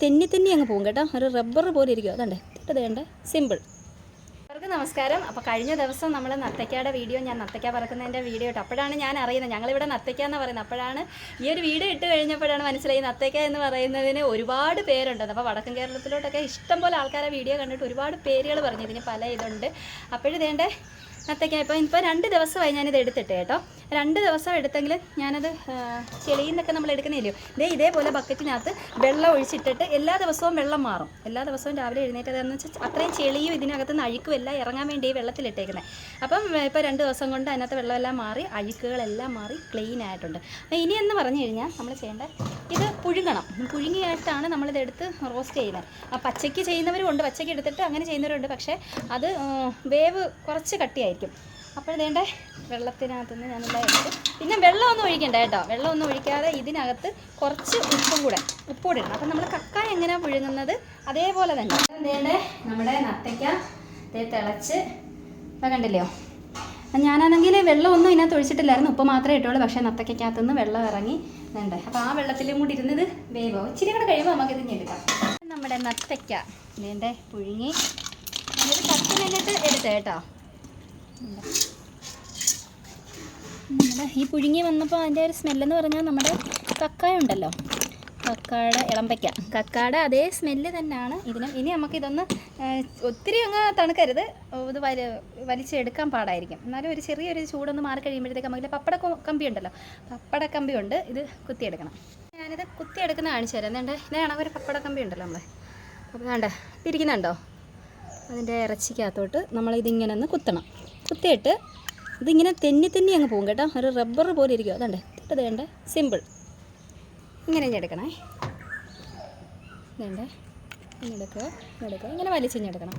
തെന്നി തെന്നി അങ്ങ് പോകും കേട്ടോ. ഒരു റബ്ബർ പോലെ ഇരിക്കും. അതുണ്ട്? ഇത് വേണ്ട സിമ്പിൾ അവർക്ക് നമസ്കാരം. അപ്പോൾ കഴിഞ്ഞ ദിവസം നമ്മൾ നത്തയ്ക്കയുടെ വീഡിയോ ഞാൻ നത്തയ്ക്ക പറക്കുന്നതിന്റെ വീഡിയോ ഇട്ട്. അപ്പോഴാണ് ഞാൻ അറിയുന്നത്. ഞങ്ങളിവിടെ നത്തയ്ക്ക എന്ന് പറയുന്നത്. അപ്പോഴാണ് ഈ ഒരു വീഡിയോ ഇട്ട് കഴിഞ്ഞപ്പോഴാണ് മനസ്സിലായി നത്തയ്ക്ക എന്ന് പറയുന്നതിന് ഒരുപാട് പേരുണ്ട്. അപ്പോൾ വടക്കൻ കേരളത്തിലോട്ടൊക്കെ ഇഷ്ടംപോലെ ആൾക്കാരെ വീഡിയോ കണ്ടിട്ട് ഒരുപാട് പേരുകൾ പറഞ്ഞു ഇതിന് പല ഇതുണ്ട്. അപ്പോഴിതേണ്ട? നത്തയ്ക്ക ഇപ്പോൾ ഇപ്പോൾ രണ്ട് ദിവസമായി ഞാനിത് എടുത്തിട്ട് കേട്ടോ. രണ്ട് ദിവസം എടുത്തെങ്കിൽ ഞാനത് ചെളിയിൽ നിന്നൊക്കെ നമ്മൾ എടുക്കുന്നില്ലയോ ഇതേ ഇതേപോലെ ബക്കറ്റിനകത്ത് വെള്ളം ഒഴിച്ചിട്ടിട്ട് എല്ലാ ദിവസവും വെള്ളം മാറും. എല്ലാ ദിവസവും രാവിലെ എഴുന്നേറ്റ് അതെന്ന് വെച്ചാൽ അത്രയും ചെളിയും ഇതിനകത്ത് നിന്ന് അഴുക്കും എല്ലാം ഇറങ്ങാൻ വേണ്ടി ഈ വെള്ളത്തിലിട്ടേക്കുന്നത് അപ്പം ഇപ്പോൾ രണ്ട് ദിവസം കൊണ്ട് അതിനകത്ത് വെള്ളമെല്ലാം മാറി അഴുക്കുകളെല്ലാം മാറി ക്ലീൻ ആയിട്ടുണ്ട്. ഇനി എന്ന് പറഞ്ഞു കഴിഞ്ഞാൽ നമ്മൾ ചെയ്യേണ്ടത് ഇത് പുഴുങ്ങണം. പുഴുങ്ങിയായിട്ടാണ് നമ്മളിത് എടുത്ത് റോസ്റ്റ് ചെയ്യുന്നത് ആ പച്ചയ്ക്ക് ചെയ്യുന്നവരും ഉണ്ട് പച്ചയ്ക്ക് എടുത്തിട്ട് അങ്ങനെ ചെയ്യുന്നവരുണ്ട് പക്ഷേ അത് വേവ് കുറച്ച് കട്ടിയായിരിക്കും. അപ്പോഴതേണ്ട വെള്ളത്തിനകത്തുനിന്ന് ഞാനെല്ലാം എടുത്ത്. പിന്നെ വെള്ളമൊന്നും ഒഴിക്കണ്ട കേട്ടോ. വെള്ളമൊന്നും ഒഴിക്കാതെ ഇതിനകത്ത് കുറച്ച് ഉപ്പും കൂടെ ഉപ്പ് കൂടെ ഇടണം. അപ്പം നമ്മൾ കക്ക എങ്ങനെയാണ് പുഴുങ്ങുന്നത്? അതേപോലെ തന്നെ. എന്തേണ്ടേ നമ്മുടെ നത്തയ്ക്ക ദേ തിളച്ച്. ഇപ്പം കണ്ടില്ലയോ ഞാനാണെങ്കിൽ വെള്ളമൊന്നും ഇതിനകത്ത് ഒഴിച്ചിട്ടില്ലായിരുന്നു. ഉപ്പ് മാത്രമേ ഇട്ടുള്ളൂ. പക്ഷേ നത്തക്കകത്തുനിന്ന് വെള്ളം ഇറങ്ങി ഇതുണ്ട്. അപ്പോൾ ആ വെള്ളത്തിലും കൂടി ഇരുന്നത് വേവോ? ഇച്ചിരി കൂടെ കഴിയുമ്പോൾ നമുക്ക് ഇതിന് എടുക്കാം. നമ്മുടെ നത്തയ്ക്ക ഇതിന്റെ പുഴുങ്ങി. ഞാനൊരു പത്ത് മിനിറ്റ് എടുത്ത് കേട്ടോ. ഉണ്ട്. നമ്മുടെ ഈ പുഴുങ്ങി വന്നപ്പോൾ അതിന്റെ ഒരു സ്മെല്ലെന്ന് പറഞ്ഞാൽ നമ്മുടെ കക്കായ ഉണ്ടല്ലോ. കക്കാട ഇളമ്പയ്ക്ക. കക്കാട അതേ സ്മെല്ല് തന്നെയാണ് ഇതിനും. ഇനി നമുക്ക് ഇതൊന്ന് ഒത്തിരി അങ്ങ് തണുക്കരുത്. ഇത് വലി വലിച്ചെടുക്കാൻ പാടായിരിക്കും. എന്നാലും ഒരു ചെറിയൊരു ചൂടൊന്ന് മാറി കഴിയുമ്പോഴത്തേക്ക് നമുക്ക് പപ്പട കമ്പി ഉണ്ടല്ലോ. പപ്പട കമ്പി ഉണ്ട്. ഇത് കുത്തിയെടുക്കണം. ഞാനിത് കുത്തിയെടുക്കുന്ന കാണിച്ചു തരാം. എന്താ ഇതാണ് ഒരു പപ്പട കമ്പി ഉണ്ടല്ലോ നമ്മൾ അപ്പോൾ വേണ്ട തിരിക്കുന്നുണ്ടോ അതിന്റെ ഇറച്ചിക്കകത്തോട്ട് നമ്മളിതിങ്ങനെ ഒന്ന് കുത്തണം. കുത്തിയിട്ട് ഇതിങ്ങനെ തെന്നി തെന്നി അങ്ങ് പോകും കേട്ടോ. ഒരു റബ്ബർ പോലെ ഇരിക്കും. അതണ്ടേ? ഇത് വേണ്ട സിമ്പിൾ ഇങ്ങനെ ഇങ്ങ് എടുക്കണേ. വേണ്ടേ ഇങ്ങെടുക്കുക ഇങ്ങെടുക്കുക ഇങ്ങനെ വലിച്ചിഞ്ഞെടുക്കണം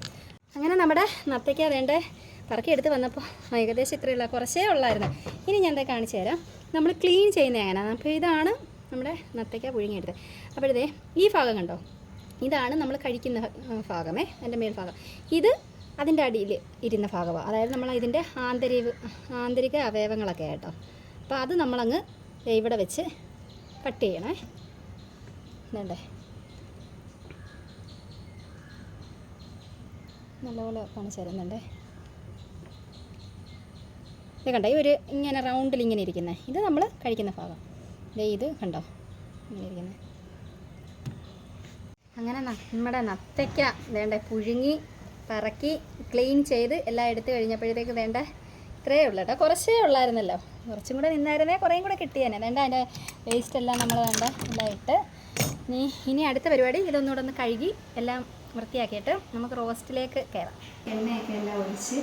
അങ്ങനെ നമ്മുടെ നത്തയ്ക്ക വേണ്ടേ പറക്കി എടുത്ത് വന്നപ്പോൾ ഏകദേശം ഇത്രയുള്ള കുറച്ചേ ഉള്ളായിരുന്നു. ഇനി ഞാൻ എന്താ കാണിച്ചു തരാം. നമ്മൾ ക്ലീൻ ചെയ്യുന്നത് എങ്ങനെയാണ് അപ്പോൾ ഇതാണ് നമ്മുടെ നത്തയ്ക്ക പുഴുങ്ങിയെടുത്തത്. അപ്പോഴേ ഈ ഭാഗം കണ്ടോ? ഇതാണ് നമ്മൾ കഴിക്കുന്ന ഭാഗമേ. എന്റെ മേൽഭാഗം ഇത് അതിന്റെ അടിയിൽ ഇരുന്ന ഭാഗമാണ്. അതായത് നമ്മൾ ഇതിന്റെ ആന്തരിക ആന്തരിക അവയവങ്ങളൊക്കെ കേട്ടോ അപ്പോൾ അത് നമ്മളങ്ങ് ഇവിടെ വെച്ച് കട്ട് ചെയ്യണേ. വേണ്ടേ നല്ലപോലെ കാണിച്ചു തരുന്നുണ്ടേ ഇത് കണ്ടോ? ഈ ഒരു ഇങ്ങനെ റൗണ്ടിൽ ഇങ്ങനെ ഇരിക്കുന്നത് ഇത് നമ്മൾ കഴിക്കുന്ന ഭാഗം. ദേ ഇത് കണ്ടോ? ഇങ്ങനെ ഇരിക്കുന്നത് അങ്ങനെ നമ്മുടെ നത്തയ്ക്ക വേണ്ട പുഴുങ്ങി പറക്കി ക്ലീൻ ചെയ്ത് എല്ലാം എടുത്തു കഴിഞ്ഞപ്പോഴത്തേക്ക് വേണ്ട ഇത്രയേ ഉള്ളൂ കേട്ടോ. കുറച്ചേ ഉള്ളായിരുന്നല്ലോ. കുറച്ചും കൂടെ നിന്നായിരുന്നേ കുറേയും കൂടെ കിട്ടിയേനെ വേണ്ട അതിന്റെ വേസ്റ്റ് എല്ലാം നമ്മൾ വേണ്ട എല്ലാം ഇട്ട്. ഇനി ഇനി അടുത്ത പരിപാടി ഇതൊന്നുകൂടെ ഒന്ന് കഴുകി എല്ലാം വൃത്തിയാക്കിയിട്ട് നമുക്ക് റോസ്റ്റിലേക്ക് കയറാം. എണ്ണയൊക്കെ എല്ലാം ഒഴിച്ച്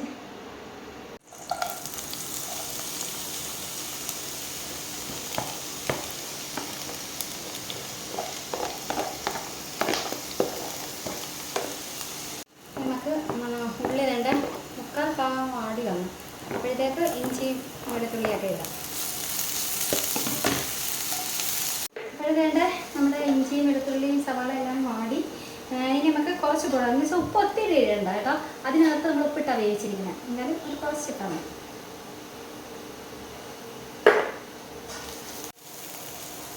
നമുക്ക് മ- ഉള്ളി രണ്ട് മുക്കാൽ ഭാഗം വാടി വന്നു അപ്പോഴത്തേക്ക് ഇഞ്ചിയും വെളുത്തുള്ളിയൊക്കെ ഇടാം. അപ്പോഴത്തേണ്ട നമ്മുടെ ഇഞ്ചിയും വെളുത്തുള്ളിയും സവാള എല്ലാം വാടി. ഇനി നമുക്ക് കുറച്ച് കൂടാം എന്ന് ഉപ്പ് ഒത്തിരി ഇടണ്ട കേട്ടോ. അതിനകത്ത് നമ്മൾ ഉപ്പിട്ടാണ് വേവിച്ചിരിക്കുന്നത് എന്നാലും ഒരു കുറച്ചിട്ടാൽ മതി.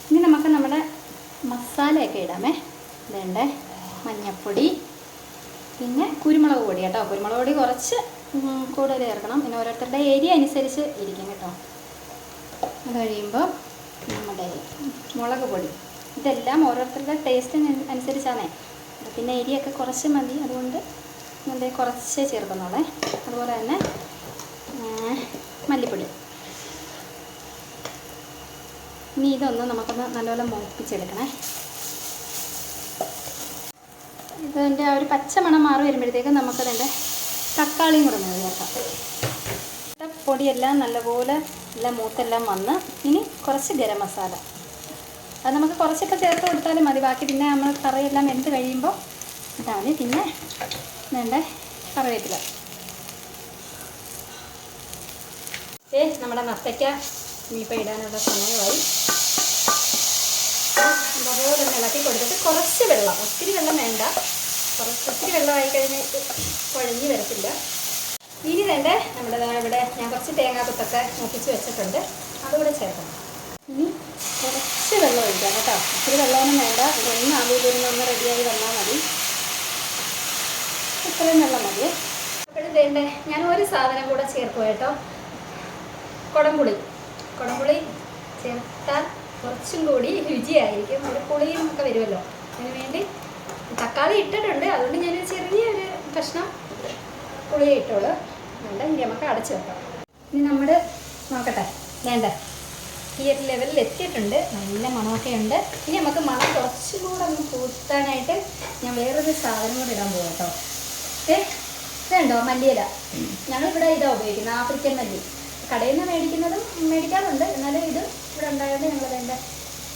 ഇനി നമുക്ക് നമ്മുടെ മസാലയൊക്കെ ഇടാമേ. വേണ്ടേ മഞ്ഞപ്പൊടി പിന്നെ കുരുമുളക് പൊടി കേട്ടോ. കുരുമുളക് പൊടി കുറച്ച് കൂടുതൽ ചേർക്കണം. പിന്നെ ഓരോരുത്തരുടെ ഏരിയ അനുസരിച്ച് ഇരിക്കും കേട്ടോ. അത് കഴിയുമ്പോൾ നമ്മുടെ മുളക് പൊടി. ഇതെല്ലാം ഓരോരുത്തരുടെ ടേസ്റ്റിന് അനുസരിച്ചാണേ. പിന്നെ എരിയൊക്കെ കുറച്ച് മതി. അതുകൊണ്ട് നമ്മുടെ കുറച്ച് ചേർക്കുന്നുള്ളേ അതുപോലെ തന്നെ മല്ലിപ്പൊടി. ഇനി ഇതൊന്ന് നമുക്കൊന്ന് നല്ലപോലെ മൂപ്പിച്ചെടുക്കണേ. ഇതിന്റെ ആ ഒരു പച്ച മണം മാറി വരുമ്പോഴത്തേക്ക് നമുക്കതിന്റെ തക്കാളിയും കൂടെ ഒന്ന് ചേർക്കാം. പൊടിയെല്ലാം നല്ലപോലെ എല്ലാം മൂത്തെല്ലാം വന്ന് ഇനി കുറച്ച് ഗരം മസാല. അത് നമുക്ക് കുറച്ചൊക്കെ ചേർത്ത് കൊടുത്താലും മതി. ബാക്കി പിന്നെ നമ്മൾ കറിയെല്ലാം വെന്ത് കഴിയുമ്പോൾ ഇതാ മതി. പിന്നെ വേണ്ട കറിവേപ്പില. ഏ നമ്മുടെ നത്തയ്ക്ക ഇനിയിപ്പോൾ ഇടാനുള്ള സമയമായി. അതുപോലെ ഇളക്കി കൊടുത്തിട്ട് കുറച്ച് വെള്ളം ഒത്തിരി വെള്ളം വേണ്ട. ഒത്തിരി വെള്ളമായി കഴിഞ്ഞാൽ കുഴഞ്ഞു വരത്തില്ല. ഇനി തന്നെ നമ്മുടെ ഇവിടെ ഞാൻ കുറച്ച് തേങ്ങാക്കൊത്തൊക്കെ മുപ്പിച്ച് വെച്ചിട്ടുണ്ട്. അതുകൂടെ ചേർക്കണം. ഇനി കുറച്ച് വെള്ളം ഒഴിക്കാം കേട്ടോ. ഒത്തിരി വെള്ളമൊന്നും വേണ്ട. ഒന്ന് ആവിയിലിരുന്ന് ഒന്ന് റെഡിയായി വന്നാൽ മതി. ഇത്രയും വെള്ളം മതി. അപ്പോഴും വേണ്ടേ ഞാൻ ഒരു സാധനം കൂടെ ചേർക്കും കേട്ടോ. കുടംപുളി. കുടംപുളി ചേർത്താൽ കുറച്ചും കൂടി രുചിയായിരിക്കും. ഒരു പുളിയും ഒക്കെ വരുമല്ലോ. അതിനുവേണ്ടി തക്കാളി ഇട്ടിട്ടുണ്ട്. അതുകൊണ്ട് ഞാൻ ചെറിയൊരു കഷ്ണം പുളി ഇട്ടോളൂ വേണ്ട ഇനി നമുക്ക് അടച്ചു വെക്കാം. ഇനി നമ്മൾ നോക്കട്ടെ വേണ്ട. ഈ ഒരു ലെവലിൽ എത്തിയിട്ടുണ്ട്. നല്ല മണമൊക്കെ ഉണ്ട് ഇനി നമുക്ക് മണം കുറച്ചും കൂടെ ഒന്ന് കൂട്ടാനായിട്ട് ഞാൻ വേറൊരു സാധനം കൂടെ ഇടാൻ പോകും കേട്ടോ ഏ ഇതുണ്ടോ മല്ലിയില? ഞങ്ങളിവിടെ ഇതാണ് ഉപയോഗിക്കുന്നത് ആഫ്രിക്കൻ മല്ലി. കടയിൽ നിന്ന് മേടിക്കുന്നതും മേടിക്കാറുണ്ട്. എന്നാലും ഇത് ഇവിടെ ഉണ്ടായതുകൊണ്ട് ഞങ്ങൾ വേണ്ട.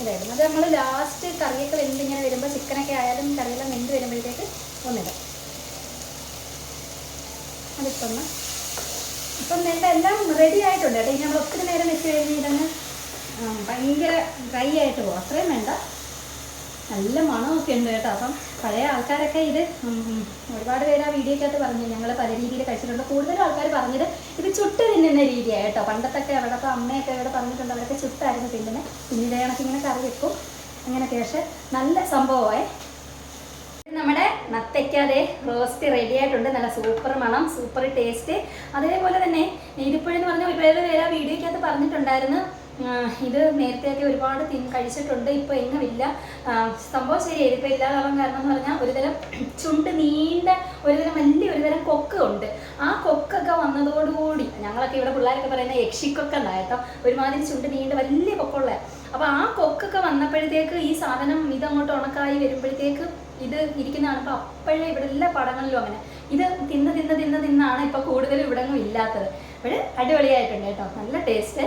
ഇതായിരുന്നു. അത് നമ്മൾ ലാസ്റ്റ് കറിയൊക്കെ വെന്ത് ഇങ്ങനെ വരുമ്പോൾ ചിക്കനൊക്കെ ആയാലും കറിയെല്ലാം വെന്ത് വരുമ്പോഴത്തേക്ക് ഒന്നിടും. അതിപ്പം ഇപ്പം നേരത്തെ എല്ലാം റെഡി ആയിട്ടുണ്ട് കേട്ടോ. ഇനി നമ്മൾ ഒത്തിരി നേരം വെച്ച് കഴിഞ്ഞ് ഇതങ്ങ് ഭയങ്കര ഡ്രൈ ആയിട്ട് പോകും അത്രയും വേണ്ട. നല്ല മണമൊക്കെ ഉണ്ട് കേട്ടോ. അപ്പം പഴയ ആൾക്കാരൊക്കെ ഇത് ഒരുപാട് പേര് ആ വീഡിയോക്കകത്ത് പറഞ്ഞു ഞങ്ങൾ പല രീതിയിൽ കഴിച്ചിട്ടുണ്ട്. കൂടുതലും ആൾക്കാർ പറഞ്ഞത് ഇത് ചുട്ട് തിന്നുന്ന രീതിയാണ് കേട്ടോ. പണ്ടത്തൊക്കെ അവിടെ ഇപ്പോൾ അമ്മയൊക്കെ ഇവിടെ പറഞ്ഞിട്ടുണ്ട് അവരൊക്കെ ചുട്ടായിരുന്നു തിന്നുന്നത് പിന്നീട് കണക്ക് ഇങ്ങനെ കറി വെക്കും. അങ്ങനെയൊക്കെ. പക്ഷെ നല്ല സംഭവമായി നമ്മുടെ നത്തയ്ക്കാതെ റോസ്റ്റ് റെഡി ആയിട്ടുണ്ട്. നല്ല സൂപ്പർ മണം സൂപ്പർ ടേസ്റ്റ്. അതേപോലെ തന്നെ ഇതിപ്പോഴെന്ന് പറഞ്ഞാൽ ഒരുപാട് പേര് ആ വീഡിയോക്കകത്ത് പറഞ്ഞിട്ടുണ്ടായിരുന്നു. ഇത് നേരത്തെയൊക്കെ ഒരുപാട് തിൻ കഴിച്ചിട്ടുണ്ട് ഇപ്പോൾ എങ്ങുമില്ല. സംഭവം ശരിയായി. ഇപ്പൊ ഇല്ലാതാവാൻ കാരണം എന്ന് പറഞ്ഞാൽ ഒരുതരം ചുണ്ട് നീണ്ട ഒരുതരം വലിയ ഒരുതരം കൊക്ക് ഉണ്ട് ആ കൊക്കൊക്കെ വന്നതോടുകൂടി ഞങ്ങളൊക്കെ ഇവിടെ പിള്ളേരൊക്കെ പറയുന്ന യക്ഷിക്കൊക്കെ ഉണ്ടായിട്ടോ ഒരുമാതിരി ചുണ്ട് നീണ്ട വലിയ കൊക്കുള്ള. അപ്പോൾ ആ കൊക്കൊക്കെ വന്നപ്പോഴത്തേക്ക് ഈ സാധനം ഇതങ്ങോട്ട് ഉണക്കായി വരുമ്പോഴത്തേക്ക് ഇത് ഇരിക്കുന്നതാണ്. അപ്പൊ അപ്പോഴേ ഇവിടെ എല്ലാ പടങ്ങളിലും അങ്ങനെ. ഇത് തിന്ന് തിന്ന് തിന്ന് തിന്നാണ് ഇപ്പോൾ കൂടുതലും ഇവിടെങ്ങും ഇല്ലാത്തത്. ഇവിടെ അടിപൊളിയായിട്ടുണ്ട് കേട്ടോ. നല്ല ടേസ്റ്റ്